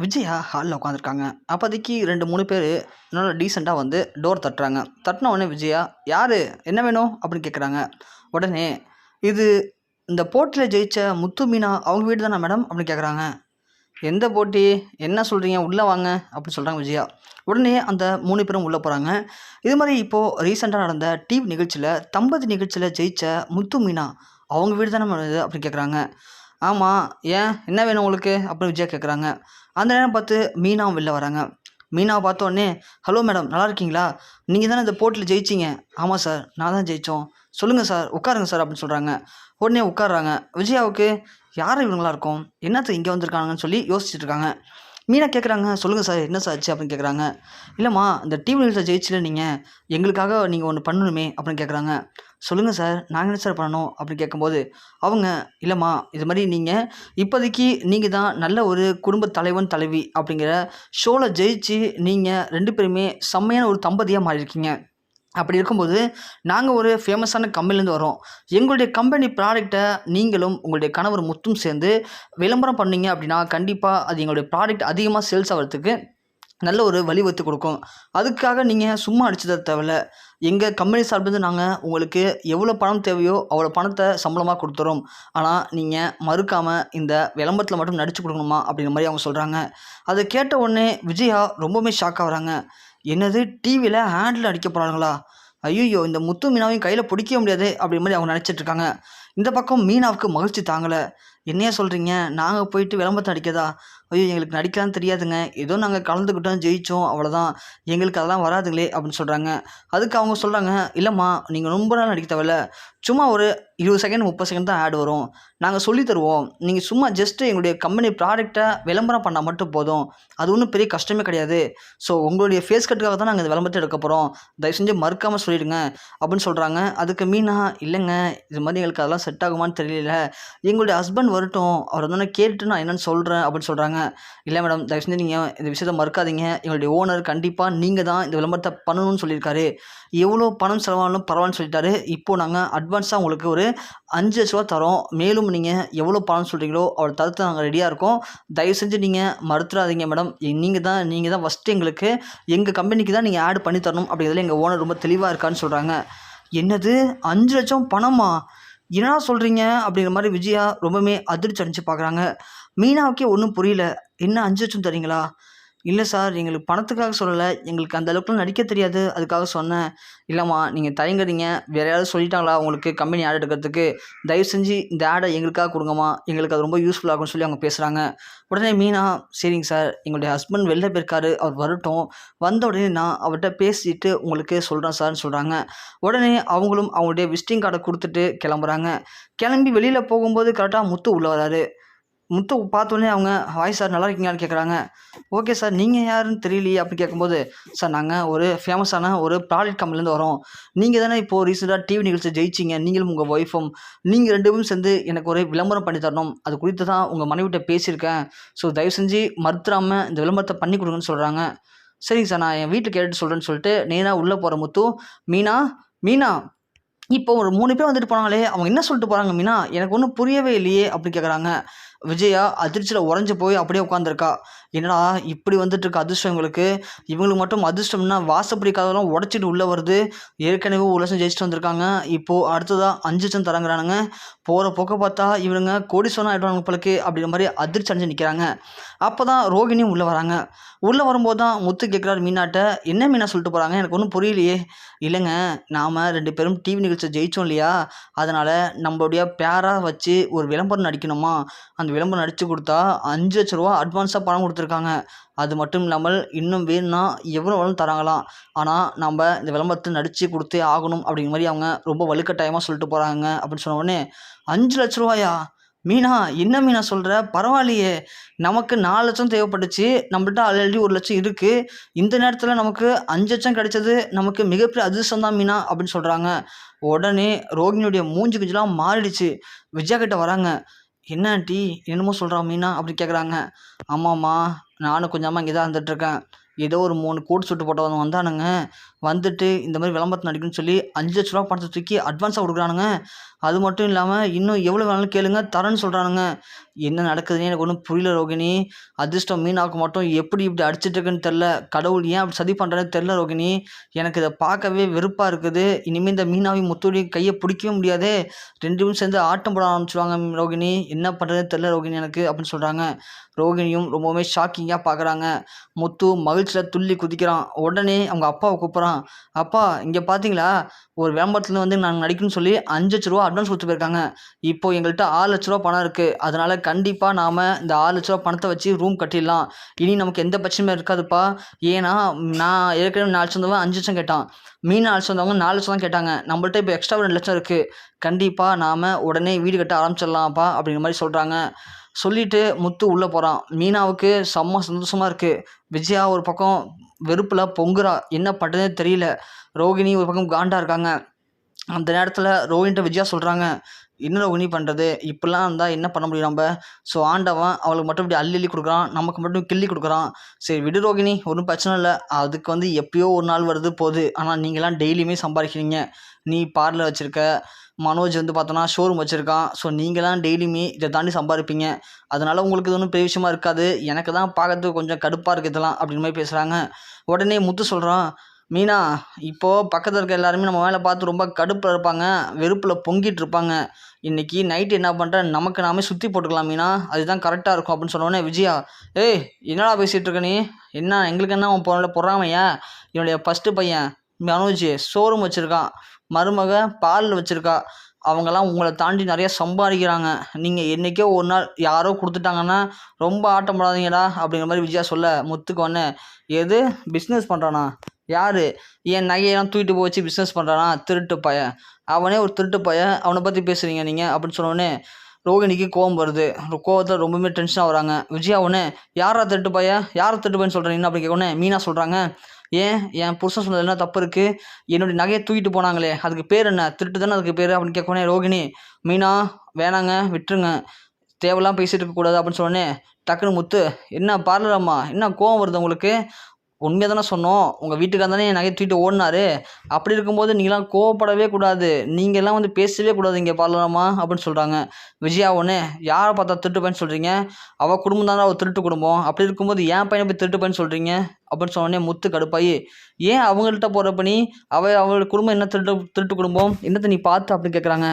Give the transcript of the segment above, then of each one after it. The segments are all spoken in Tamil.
விஜயா ஹாலில் உட்காந்துருக்காங்க அப்போதைக்கு ரெண்டு மூணு பேர் நல்லா டீசெண்டாக வந்து டோர் தட்டுறாங்க. தட்டின உடனே விஜயா யார்? என்ன வேணும்? அப்படின்னு கேட்குறாங்க உடனே இது இந்த போட்டியில் ஜெயித்த முத்து மீனா அவங்க வீடு தானே மேடம் அப்படின்னு கேட்குறாங்க எந்த போட்டி? என்ன சொல்கிறீங்க உள்ளே வாங்க. அப்படின்னு சொல்கிறாங்க விஜயா. உடனே அந்த மூணு பேரும் உள்ளே போகிறாங்க இது மாதிரி இப்போது ரீசெண்டாக நடந்த டிவி நிகழ்ச்சியில் தம்பதி நிகழ்ச்சியில் ஜெயித்த முத்து மீனா அவங்க வீடு தானே மேடம் இது? அப்படின்னு கேட்குறாங்க ஆமாம் ஏன்? என்ன வேணும் உங்களுக்கு? அப்படின்னு விஜயா கேட்குறாங்க அந்த நேரம் பார்த்து மீனாவும் வெளில வராங்க. மீனாவை பார்த்த உடனே ஹலோ மேடம் நல்லா இருக்கீங்களா? நீங்கள் தானே இந்த போட்டியில் ஜெயிச்சிங்க? ஆமாம் சார் நான் தான் ஜெயித்தோம் சொல்லுங்கள் சார் உட்காருங்க சார் அப்படின்னு சொல்கிறாங்க உடனே உட்காடுறாங்க விஜயாவுக்கு யார் இவங்களா இருக்கும்? என்னத்தை இங்கே வந்திருக்காங்கன்னு சொல்லி யோசிச்சுட்டு இருக்காங்க. மீனா கேட்குறாங்க சொல்லுங்கள் சார் என்ன சார் ஆச்சு? அப்படின்னு கேட்குறாங்க இல்லைம்மா இந்த டிவி நியூஸில் ஜெயிச்சில நீங்கள் எங்களுக்காக நீங்கள் ஒன்று பண்ணணுமே அப்படின்னு கேட்குறாங்க சொல்லுங்கள் சார் நாங்கள் என்ன சார் பண்ணணும்? அப்படின்னு கேட்கும்போது அவங்க இல்லைம்மா இது மாதிரி நீங்கள் இப்போதைக்கு நீங்கள் தான் நல்ல ஒரு குடும்ப தலைவன் தலைவி அப்படிங்கிற ஷோவில் ஜெயிச்சு நீங்கள் ரெண்டு பேருமே செம்மையான ஒரு தம்பதியாக மாறியிருக்கீங்க. அப்படி இருக்கும்போது நாங்கள் ஒரு ஃபேமஸான கம்பெனிலேருந்து வரோம் எங்களுடைய கம்பெனி ப்ராடக்டை நீங்களும் உங்களுடைய கணவர் முத்தும் சேர்ந்து விளம்பரம் பண்ணீங்க அப்படின்னா கண்டிப்பாக அது எங்களுடைய ப்ராடக்ட் அதிகமாக சேல்ஸ் ஆகிறதுக்கு நல்ல ஒரு வழிவகுத்து கொடுக்கும். அதுக்காக நீங்கள் சும்மா அடிச்சதை தேவையில்ல எங்கள் கம்பெனி சார்பிலிருந்து நாங்கள் உங்களுக்கு எவ்வளோ பணம் தேவையோ அவ்வளோ பணத்தை சம்பளமாக கொடுத்துறோம். ஆனால் நீங்கள் மறுக்காமல் இந்த விளம்பரத்தில் மட்டும் நடித்து கொடுக்கணுமா? அப்படிங்கிற மாதிரி அவங்க சொல்கிறாங்க அதை கேட்ட உடனே விஜயா ரொம்பவுமே ஷாக் ஆகுறாங்க என்னது டிவியில் ஹேண்டில் அடிக்க போகிறாங்களா ஐயோ இந்த முத்து மீனாவையும் கையில் பிடிக்க முடியாது அப்படிங்கிற மாதிரி அவங்க நினச்சிட்டு இருக்காங்க. இந்த பக்கம் மீனாவுக்கு மகிழ்ச்சி தாங்கலை. என்னையா சொல்கிறீங்க நாங்கள் போயிட்டு விளம்பரத்தை அடிக்கதா ஐயோ எங்களுக்கு நடிக்கலாம் தெரியாதுங்க. ஏதோ நாங்கள் கலந்துக்கிட்டோம் ஜெயித்தோம் அவ்வளோதான் எங்களுக்கு அதெல்லாம் வராதுங்களே அப்படின்னு சொல்கிறாங்க அதுக்கு அவங்க சொல்கிறாங்க இல்லைம்மா நீங்கள் ரொம்ப நாள் நடிக்க தேவையில்ல. சும்மா ஒரு இருபது செகண்ட் முப்பது செகண்ட் தான் ஆட் வரும். நாங்கள் சொல்லி தருவோம். நீங்கள் சும்மா ஜஸ்ட்டு எங்களுடைய கம்பெனி ப்ராடக்டை விளம்பரம் பண்ணால் மட்டும் போதும். அது ஒன்றும் பெரிய கஷ்டமே கிடையாது. ஸோ உங்களுடைய ஃபேஸ் கட்டுக்காக தான் நாங்கள் இந்த விளம்பரத்தை எடுக்க போகிறோம் தயவு செஞ்சு மறுக்காமல் சொல்லிடுங்க அப்படின்னு சொல்கிறாங்க அதுக்கு மீனா இல்லைங்க இது மாதிரி எங்களுக்கு அதெல்லாம் செட் ஆகுமான்னு தெரியல. எங்களுடைய ஹஸ்பண்ட் வரட்டும். அவர் வந்து கேட்டுட்டு நான் என்னென்னு சொல்கிறேன் அப்படின்னு சொல்கிறாங்க இல்லை மேடம் தயவு செஞ்சு நீங்கள் இந்த விஷயத்தை மறுக்காதீங்க. எங்களுடைய ஓனர் கண்டிப்பாக நீங்கள் தான் இந்த விளம்பரத்தை பண்ணணும்னு சொல்லியிருக்காரு. எவ்வளோ பணம் செலவானாலும் பரவாயில்லன்னு சொல்லிட்டாரு. இப்போது நாங்கள் அட்வான்ஸாக உங்களுக்கு ஒரு அஞ்சு லட்ச ரூபா தரோம். மேலும் நீங்கள் எவ்வளோ பணம் சொல்கிறீங்களோ அவரை தரத்து நாங்கள் ரெடியாக இருக்கோம். தயவு செஞ்சு நீங்கள் மறுத்துறாதீங்க மேடம் நீங்கள் தான் நீங்கள் தான் ஃபஸ்ட்டு எங்களுக்கு எங்கள் கம்பெனிக்கு தான் நீங்கள் ஆட் பண்ணி தரணும் அப்படிங்கிறதுல எங்கள் ஓனர் ரொம்ப தெளிவாக இருக்கான்னு சொல்கிறாங்க என்னது? அஞ்சு லட்சம் பணமா? என்னடா சொல்கிறீங்க அப்படிங்கிற மாதிரி விஜயா ரொம்பவுமே அதிர்ச்சி அடைஞ்சு பார்க்குறாங்க மீனாவுக்கே ஒன்றும் புரியல. என்ன அஞ்சு லட்சம் தரீங்களா? இல்லை சார் எங்களுக்கு பணத்துக்காக சொல்லலை. எங்களுக்கு அந்த அளவுக்குலாம் நடிக்க தெரியாது. அதுக்காக சொன்னேன். இல்லைம்மா நீங்கள் தயங்குறீங்க. வேறு யாராவது சொல்லிட்டாங்களா உங்களுக்கு கம்பெனி ஆட் எடுக்கிறதுக்கு? தயவு செஞ்சு இந்த ஆடை எங்களுக்காக கொடுங்கம்மா. எங்களுக்கு அது ரொம்ப யூஸ்ஃபுல் ஆகும்னு சொல்லி அவங்க பேசுகிறாங்க உடனே மீனா சரிங்க சார். எங்களுடைய ஹஸ்பண்ட் வெளில போயிருக்காரு. அவர் வரட்டும். வந்த உடனே நான் அவர்கிட்ட பேசிட்டு உங்களுக்கு சொல்கிறேன் சார்னு சொல்கிறாங்க உடனே அவங்களும் அவங்களுடைய விசிட்டிங் கார்டை கொடுத்துட்டு கிளம்புறாங்க. கிளம்பி வெளியில் போகும்போது கரெக்டாக முத்து உள்ளே வராரு. முத்து பார்த்தோன்னே அவங்க வாய் சார் நல்லா இருக்கீங்களான்னு கேட்குறாங்க ஓகே சார் நீங்கள் யாருன்னு தெரியலையே அப்படின்னு கேட்கும்போது சார் நாங்கள் ஒரு ஃபேமஸான ஒரு ப்ராடக்ட் கம்பெனிலேருந்து வரோம். நீங்கள் தானே இப்போது ரீசெண்டாக டிவி நிகழ்ச்சி ஜெயிச்சிங்க. நீங்களும் உங்கள் ஒய்ஃபும் நீங்கள் ரெண்டு பேரும் சேர்ந்து எனக்கு ஒரு விளம்பரம் பண்ணி தரணும். அது குறித்து தான் உங்கள் மனைவிட்ட பேசியிருக்கேன். ஸோ தயவு செஞ்சு மறுத்துறாமல் இந்த விளம்பரத்தை பண்ணி கொடுங்கன்னு சொல்கிறாங்க சரிங்க சார் நான் என் வீட்டில் கேட்டுட்டு சொல்கிறேன்னு சொல்லிட்டு நேராக உள்ளே போகிற முத்து மீனா மீனா இப்போ ஒரு மூணு பேர் வந்துட்டு போனாங்களே அவங்க என்ன சொல்லிட்டு போகிறாங்க மீனா? எனக்கு ஒன்றும் புரியவே இல்லையே அப்படின்னு கேட்குறாங்க விஜயா அதிர்ச்சியில் உறைஞ்சி போய் அப்படியே உட்காந்துருக்கா என்னடா இப்படி வந்துட்டு இருக்க அதிர்ஷ்டம் இவங்களுக்கு? இவங்களுக்கு மட்டும் அதிர்ஷ்டம்னா வாசப்படி கதவெல்லாம் உடச்சிட்டு உள்ளே வருது. ஏற்கனவே ஒரு லட்சம் ஜெயிச்சுட்டு வந்திருக்காங்க. இப்போது அடுத்ததாக அஞ்சு லட்சம் தரங்குறானுங்க. போகிற போக்க பார்த்தா இவனுங்க கோடீஸ்வரன் ஆகிடுவாங்க போலக்கு அப்படிங்கிற மாதிரி அதிர்ச்சி அடைஞ்சு நிற்கிறாங்க அப்போ தான் ரோகிணியும் உள்ளே வராங்க. உள்ளே வரும்போது தான் முத்து கேட்குறாரு மீனாட்ட என்ன மீனா சொல்லிட்டு போகிறாங்க எனக்கு ஒன்றும் புரியலையே. இல்லைங்க நாம் ரெண்டு பேரும் டிவி நிகழ்ச்சியை ஜெயித்தோம் இல்லையா? அதனால் நம்மளுடைய பேராக வச்சு ஒரு விளம்பரம் நடிக்கணுமா? அந்த விளம்பரம் நடித்து கொடுத்தா அஞ்சு லட்ச ரூபா அட்வான்ஸாக பணம் கொடுத்து கொடுத்துருக்காங்க. அது மட்டும் இல்லாமல் இன்னும் வேணும்னா எவ்வளோ வேணும் தராங்களாம். ஆனால் நம்ம இந்த விளம்பரத்தை நடித்து கொடுத்தே ஆகணும் அப்படிங்கிற மாதிரி அவங்க ரொம்ப வலுக்கட்டாயமாக சொல்லிட்டு போகிறாங்க அப்படின்னு சொன்ன உடனே அஞ்சு லட்ச ரூபாயா? மீனா என்ன மீனா சொல்கிற பரவாயில்லையே. நமக்கு நாலு லட்சம் தேவைப்பட்டுச்சு. நம்மள்ட்ட ஆல்ரெடி ஒரு லட்சம் இருக்குது இந்த நேரத்தில் நமக்கு அஞ்சு லட்சம் கிடைச்சது நமக்கு மிகப்பெரிய அதிர்ஷ்டம் தான் மீனா அப்படின்னு சொல்கிறாங்க உடனே ரோகிணியுடைய மூஞ்சி குஞ்செலாம் மாறிடுச்சு. விஜயா கிட்ட வராங்க. என்ன ஆண்டி? என்னமோ சொல்கிறா மீனா? அப்படி கேட்குறாங்க ஆமாம்மா நானும் கொஞ்சமாக இங்கே தான் இருந்துகிட்ருக்கேன் ஏதோ ஒரு மூணு கூட்டு சுட்டு போட்டவங்க வந்தானுங்க. வந்துட்டு இந்த மாதிரி விளம்பரத்தில் நடிக்கணும்னு சொல்லி அஞ்சு லட்ச ரூபா பணத்தை தூக்கி அட்வான்ஸாக கொடுக்குறானுங்க. அது மட்டும் இல்லாமல் இன்னும் எவ்வளோ வேணாலும் கேளுங்க தரேன்னு சொல்கிறானுங்க என்ன நடக்குதுன்னு எனக்கு ஒன்றும் புரியல ரோகிணி. அதிர்ஷ்டம் மீனாக்க மட்டும் எப்படி இப்படி அடிச்சிட்டு இருக்குன்னு தெரில கடவுள் ஏன் அப்படி சதி பண்ணுறேன்னு தெரில ரோகிணி. எனக்கு இதை பார்க்கவே வெறுப்பாக இருக்குது. இனிமேல் இந்த மீனாவையும் முத்துடைய கையை பிடிக்கவே முடியாது. ரெண்டு பேரும் சேர்ந்து ஆட்டம் போட ஆரம்பிச்சுருவாங்க ரோகிணி. என்ன பண்ணுறதுன்னு தெரில ரோகிணி எனக்கு அப்படின்னு சொல்கிறாங்க ரோகிணியும் ரொம்பவுமே ஷாக்கிங்காக பார்க்குறாங்க முத்து மகிழ்ச்சியில் துள்ளி குதிக்கிறான். உடனே அவங்க அப்பாவை கூப்பிட்றான். அப்பா இங்கே பார்த்தீங்களா ஒரு விளம்பரத்துல வந்து நாங்கள் நடிக்கணும்னு சொல்லி அஞ்சு லட்ச ரூபா அட்வான்ஸ் கொடுத்து போயிருக்காங்க. இப்போ எங்கள்கிட்ட ஆறு லட்ச ரூபா பணம் இருக்குது அதனால் கண்டிப்பாக நாம் இந்த ஆறு லட்ச ரூபா பணத்தை வச்சு ரூம் கட்டிடலாம். இனி நமக்கு எந்த பிரச்சனையும் இருக்காதுப்பா. ஏன்னா நான் ஏற்கனவே நாலு லட்சம் அஞ்சு லட்சம் கேட்டான். மீன் நாலு லட்சம் வந்தவங்க நாலு லட்சம் தான் கேட்டாங்க. நம்மள்ட்ட இப்போ எக்ஸ்ட்ரா ரெண்டு லட்சம் இருக்குது கண்டிப்பாக நாம் உடனே வீடு கட்ட ஆரம்பிச்சிடலாம்ப்பா அப்படிங்கிற மாதிரி சொல்கிறாங்க சொல்லிட்டு முத்து உள்ளே போகிறான் மீனாவுக்கு செம்ம சந்தோஷமாக இருக்குது விஜயா ஒரு பக்கம் வெறுப்பில் பொங்குறா. என்ன பண்ணுறதே தெரியல. ரோகிணி ஒரு பக்கம் காண்டாக இருக்காங்க. அந்த நேரத்தில் ரோஹின்ட்ட விஜயா சொல்கிறாங்க என்ன ரோகிணி பண்ணுறது இப்படிலாம் இருந்தால் என்ன பண்ண முடியும் நம்ம? ஸோ ஆண்டவன் அவளுக்கு மட்டும் இப்படி அள்ளி அள்ளி கொடுக்குறான். நமக்கு மட்டும் கிள்ளி கொடுக்குறான். சரி விடு ரோகிணி ஒன்றும் பிரச்சனை இல்லை. அதுக்கு வந்து எப்பயோ ஒரு நாள் வருது போகுது. ஆனால் நீங்களாம் டெய்லியுமே சம்பாதிக்கிறீங்க. நீ பார்லர் வச்சுருக்க. மனோஜ் வந்து பார்த்தோன்னா ஷோரூம் வச்சுருக்கான். ஸோ நீங்களாம் டெய்லியுமே இதை தாண்டி சம்பாதிப்பீங்க. அதனால் உங்களுக்கு இது ஒன்றும் பெரிய விஷயமா இருக்காது. எனக்கு தான் பார்க்கறதுக்கு கொஞ்சம் கடுப்பாக இருக்குது இதெல்லாம் அப்படின்னு மாதிரி பேசுகிறாங்க உடனே முத்து சொல்கிறான் மீனா இப்போது பக்கத்தில் இருக்க எல்லாருமே நம்ம வேலை பார்த்து ரொம்ப கடுப்பில் இருப்பாங்க. வெறுப்பில் பொங்கிட்டு இருப்பாங்க. இன்றைக்கி நைட்டு என்ன பண்ணுறேன் நமக்கு நாமே சுற்றி போட்டுக்கலாம் மீனா. அதுதான் கரெக்டாக இருக்கும். அப்படின்னு சொன்னோடனே விஜயா ஏய் என்னடா பேசிகிட்டு இருக்க நீ? என்ன எங்களுக்கு என்ன அவன் பொருளை பொறாமையா? என்னுடைய ஃபஸ்ட்டு பையன் மனோஜ் ஷோரூம் வச்சுருக்கான். மருமக பாலில் வச்சுருக்கா. அவங்கெல்லாம் உங்களை தாண்டி நிறைய சம்பாதிக்கிறாங்க. நீங்கள் என்றைக்கோ ஒரு நாள் யாரோ கொடுத்துட்டாங்கன்னா ரொம்ப ஆட்டம் போடாதீங்கடா அப்படிங்கிற மாதிரி விஜயா சொல்ல முத்துக்கு ஒன்று எது? பிஸ்னஸ் பண்ணுறானா யார்? என் நகையெல்லாம் தூக்கிட்டு போய் வச்சு பிஸ்னஸ் பண்ணுறானா திருட்டு பையன். அவனே ஒரு திருட்டு பையன். அவனை பற்றி பேசுகிறீங்க நீங்கள் அப்படின்னு சொன்னோடனே ரோகிணிக்கு கோவம் வருது. கோவத்தில் ரொம்பவுமே டென்ஷனாக வராங்க விஜயா ஒன்று யாரா திருட்டு பையன்? யாரை திருட்டு பையன் சொல்கிறீங்க அப்படி கேட்கணும் மீனா சொல்கிறாங்க ஏன்? என் புருஷன் சொன்னது என்ன தப்பு இருக்குது என்னுடைய நகையை தூக்கிட்டு போனாங்களே அதுக்கு பேர் என்ன? திருட்டு தானே அதுக்கு பேர் அப்படின்னு கேட்கணும் ரோகிணி மீனா வேணாங்க விட்டுருங்க. தேவையெல்லாம் பேசிட்டு இருக்கக்கூடாது அப்படின்னு சொன்னோடனே டக்குன்னு முத்து என்ன பார்லராம்மா என்ன கோவம் வருது உங்களுக்கு? உண்மையாக தானே சொன்னோம். உங்கள் வீட்டுக்கார தானே என் நகையை தூக்கிட்டு ஓடினாரு. அப்படி இருக்கும்போது நீங்களாம் கோவப்படவே கூடாது. நீங்கள்லாம் வந்து பேசவே கூடாது இங்கே பார்லரம்மா அப்படின்னு சொல்கிறாங்க விஜயா ஒன்று யாரை பார்த்தா திருட்டு பையன் சொல்கிறீங்க அவள் குடும்பம் தானே அவள் திருட்டு குடும்பம். அப்படி இருக்கும்போது ஏன் பையனை போய் திருட்டு பையன் சொல்கிறீங்க அப்படின்னு சொன்னோடனே முத்து கடுப்பாயி ஏன் அவங்கள்ட்ட போகிறப்ப நீ? அவள் அவளோட குடும்பம் என்ன திருட்டு திருட்டு குடும்பம்? என்னத்தை நீ பார்த்து? அப்படின்னு கேட்குறாங்க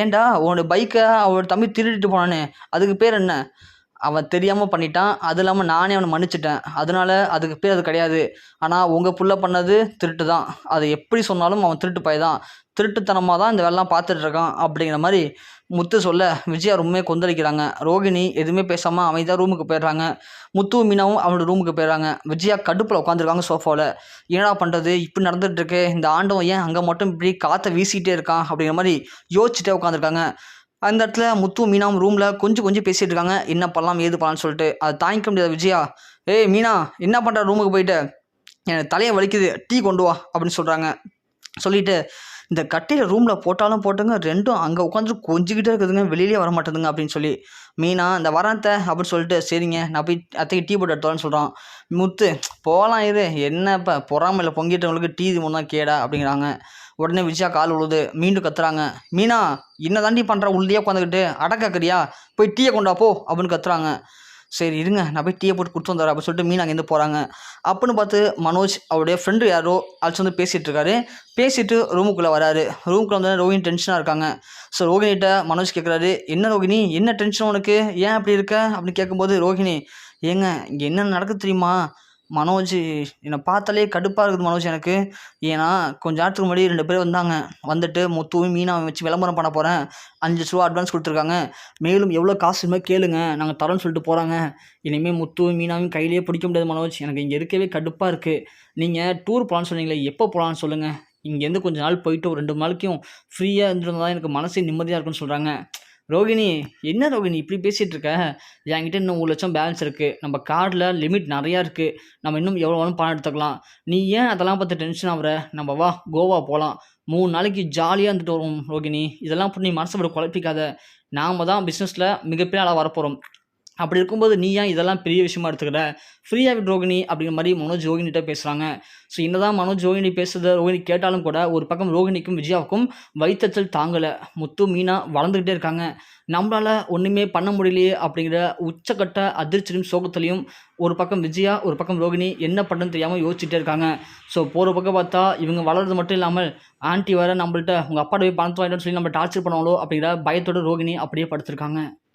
ஏன்டா உன்னோட பைக்கை அவளோட தம்பி திருடிட்டு போனானே. அதுக்கு பேர் என்ன? அவன் தெரியாமல் பண்ணிட்டான் அது இல்லாமல் நானே அவனை மன்னிச்சிட்டேன். அதனால அதுக்கு பேர் அது கிடையாது. ஆனால் உங்கள் புள்ள பண்ணது திருட்டு தான் அது எப்படி சொன்னாலும் அவன் திருட்டு பைய தான். திருட்டுத்தனமாக தான் இந்த வேலைலாம் பார்த்துட்டு இருக்கான் அப்படிங்கிற மாதிரி முத்து சொல்ல விஜயா ரொம்பவே கொந்தளிக்கிறாங்க. ரோகிணி எதுவுமே பேசாமல் அமைதியாக ரூமுக்கு போயிடுறாங்க. முத்து மீனாவும் அவனோட ரூமுக்கு போயிடுறாங்க. விஜயா கடுப்பில் உட்காந்துருக்காங்க சோஃபாவில் என்னடா பண்ணுறது இப்படி நடந்துகிட்ருக்கு இந்த ஆண்டவன் ஏன் அங்கே மட்டும் இப்படி காற்றை வீசிக்கிட்டே இருக்கான் அப்படிங்கிற மாதிரி யோசிச்சுட்டே உட்காந்துருக்காங்க அந்த இடத்துல முத்து மீனாவும் ரூமில் கொஞ்சம் கொஞ்சம் பேசிகிட்டு இருக்காங்க. என்ன பண்ணலாம் ஏது பண்ணலாம்னு சொல்லிட்டு. அதை தாங்கிக்க முடியாது விஜயா. ஏய் மீனா என்ன பண்ணுற ரூமுக்கு போயிட்டு? எனக்கு தலையை வலிக்குது. டீ கொண்டு வா அப்படின்னு சொல்கிறாங்க சொல்லிட்டு இந்த கட்டையில் ரூமில் போட்டாலும் போட்டுங்க ரெண்டும் அங்கே உட்காந்து கொஞ்சிக்கிட்டே இருக்குதுங்க. வெளியிலே வர மாட்டேதுங்க அப்படின்னு சொல்லி. மீனா இந்த வரத்த அப்படின்னு சொல்லிட்டு சரிங்க நான் போய் அத்தைக்கு டீ போட்டு எடுத்தோன்னு சொல்கிறான் முத்து போகலாம் இது. என்ன இப்போ பொறாமையில் பொங்கிட்டவங்களுக்கு டீ இது ஒன்றா கேடா அப்படிங்கிறாங்க. உடனே விஜயா கால் உழுது மீண்டும் கத்துறாங்க. மீனா என்ன தாண்டி பண்ணுற உள்ளே உட்காந்துக்கிட்டு அடக்கக்கறியா போய் டீயை கொண்டா போ அப்படின்னு கத்துறாங்க. சரி இருங்க. நான் போய் டீயை போட்டு கொடுத்து வந்தார் அப்படின்னு சொல்லிட்டு மீன் அங்கேருந்து போகிறாங்க அப்படின்னு பார்த்து மனோஜ் அவருடைய ஃப்ரெண்டு யாரோ அழைச்சி வந்து பேசிகிட்டு இருக்காரு. பேசிட்டு ரூமுக்குள்ளே வராரு. ரூமுக்குள்ளே வந்து ரோஹினி டென்ஷனாக இருக்காங்க. ஸோ ரோகிணிகிட்ட மனோஜ் கேட்குறாரு என்ன ரோகிணி? என்ன டென்ஷன் உனக்கு? ஏன் அப்படி இருக்க? அப்படின்னு கேட்கும்போது ரோஹினி ஏங்க இங்கே என்ன நடக்குது தெரியுமா? மனோஜ் என்னை பார்த்தாலே கடுப்பாக இருக்குது மனோஜ் எனக்கு. ஏன்னா கொஞ்ச நேரத்துக்கு முன்னாடி ரெண்டு பேர் வந்தாங்க. வந்துட்டு முத்துவும் மீனாவை வச்சு விளம்பரம் பண்ண போகிறேன் அஞ்சு லட்ச ரூபா அட்வான்ஸ் கொடுத்துருக்காங்க. மேலும் எவ்வளோ காசு வேணுமோ கேளுங்க. நாங்கள் தரோன்னு சொல்லிட்டு போகிறாங்க இனிமேல் முத்துவும் மீனாவும் கையிலேயே பிடிக்க முடியாது மனோஜ். எனக்கு இங்கே இருக்கவே கடுப்பாக இருக்குது நீங்கள் டூர் போகலான்னு சொன்னீங்களே எப்போ போகலான்னு சொல்லுங்கள் இங்கேருந்து கொஞ்ச நாள் போயிட்டு ஒரு ரெண்டு நாளைக்கும் ஃப்ரீயாக இருந்துருந்தால் எனக்கு மனசே நிம்மதியாக இருக்குன்னு சொல்கிறாங்க ரோகிணி என்ன ரோகிணி இப்படி பேசிகிட்டு இருக்க? என்கிட்ட இன்னும் ஒரு லட்சம் பேலன்ஸ் இருக்குது நம்ம கார்டில் லிமிட் நிறையா இருக்குது நம்ம இன்னும் எவ்வளோ வேணும் பணம் எடுத்துக்கலாம். நீ ஏன் அதெல்லாம் பார்த்து டென்ஷன் ஆகுற? நம்ம வா கோவா போகலாம் மூணு நாளைக்கு ஜாலியாக இருந்துட்டு வரும் ரோகிணி. இதெல்லாம் போட்டு நீ மனசை விட குழப்பிக்காத. நாம் தான் பிஸ்னஸில் மிகப்பெரிய ஆளாக வரப்போகிறோம் அப்படி இருக்கும்போது நீ ஏன் இதெல்லாம் பெரிய விஷயமா எடுத்துக்கிற? ஃப்ரீயாக விட் ரோகிணி அப்படிங்கிற மாதிரி மனோஜ் ரோகிணிகிட்ட பேசுகிறாங்க ஸோ என்னதான் மனோஜ் ரோகிணி பேசுறத ரோகிணி கேட்டாலும் கூட ஒரு பக்கம் ரோகிணிக்கும் விஜயாவுக்கும் வைத்தச்சல் தாங்கலை. முத்து மீனா வளர்ந்துக்கிட்டே இருக்காங்க. நம்மளால் ஒன்றுமே பண்ண முடியலையே அப்படிங்கிற உச்சக்கட்ட அதிர்ச்சியும் சோகத்துலையும் ஒரு பக்கம் விஜயா ஒரு பக்கம் ரோகிணி என்ன பண்ணுன்னு தெரியாமல் யோசிச்சுட்டே இருக்காங்க. ஸோ போகிற பக்கம் பார்த்தா இவங்க வளர்றது மட்டும் இல்லாமல் ஆன்ட்டி வேறு நம்மள்ட்ட உங்கள் அப்பாட்ட போய் பணத்தை வாங்கிட்டோன்னு சொல்லி நம்ம டார்ச்சர் பண்ணுவாங்களோ அப்படிங்கிற பயத்தோட ரோகிணி அப்படியே படுத்திருக்காங்க.